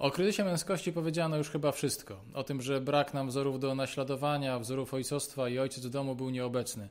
O kryzysie męskości powiedziano już chyba wszystko. O tym, że brak nam wzorów do naśladowania, wzorów ojcostwa i ojciec w domu był nieobecny.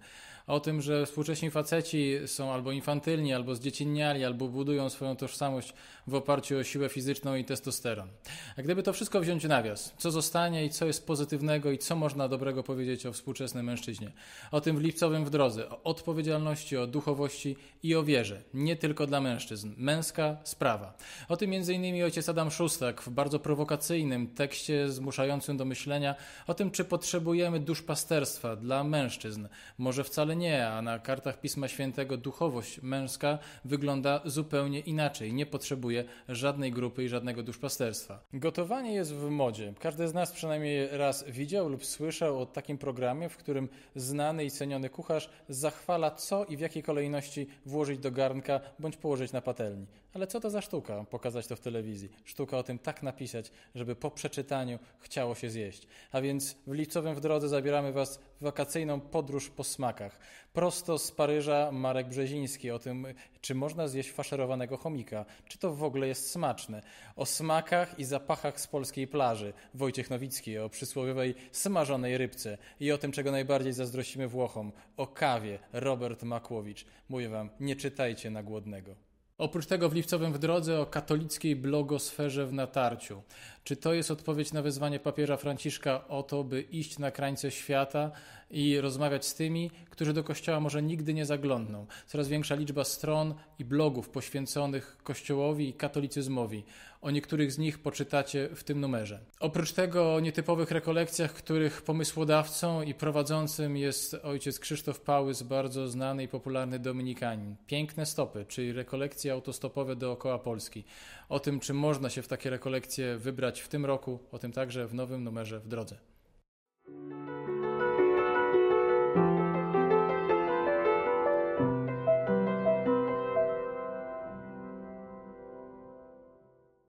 O tym, że współcześni faceci są albo infantylni, albo zdziecinniali, albo budują swoją tożsamość w oparciu o siłę fizyczną i testosteron. A gdyby to wszystko wziąć nawias, co zostanie i co jest pozytywnego i co można dobrego powiedzieć o współczesnym mężczyźnie? O tym w lipcowym w drodze, o odpowiedzialności, o duchowości i o wierze. Nie tylko dla mężczyzn. Męska sprawa. O tym m.in. ojciec Adam Szustak w bardzo prowokacyjnym tekście zmuszającym do myślenia o tym, czy potrzebujemy duszpasterstwa dla mężczyzn. Może wcale nie, a na kartach Pisma Świętego duchowość męska wygląda zupełnie inaczej. Nie potrzebuje żadnej grupy i żadnego duszpasterstwa. Gotowanie jest w modzie. Każdy z nas przynajmniej raz widział lub słyszał o takim programie, w którym znany i ceniony kucharz zachwala, co i w jakiej kolejności włożyć do garnka bądź położyć na patelni. Ale co to za sztuka pokazać to w telewizji? Sztuka o tym tak napisać, żeby po przeczytaniu chciało się zjeść. A więc w lipcowym w drodze zabieramy Was wakacyjną podróż po smakach. Prosto z Paryża Marek Brzeziński o tym, czy można zjeść faszerowanego chomika, czy to w ogóle jest smaczne. O smakach i zapachach z polskiej plaży Wojciech Nowicki, o przysłowiowej smażonej rybce i o tym, czego najbardziej zazdrościmy Włochom, o kawie Robert Makłowicz. Mówię Wam, nie czytajcie na głodnego. Oprócz tego w lipcowym w drodze o katolickiej blogosferze w natarciu. Czy to jest odpowiedź na wezwanie papieża Franciszka o to, by iść na krańce świata i rozmawiać z tymi, którzy do kościoła może nigdy nie zaglądną? Coraz większa liczba stron i blogów poświęconych kościołowi i katolicyzmowi. O niektórych z nich poczytacie w tym numerze. Oprócz tego o nietypowych rekolekcjach, których pomysłodawcą i prowadzącym jest ojciec Krzysztof Pałys, bardzo znany i popularny dominikanin. Piękne stopy, czyli rekolekcje autostopowe dookoła Polski. O tym, czy można się w takie rekolekcje wybrać w tym roku, o tym także w nowym numerze w drodze.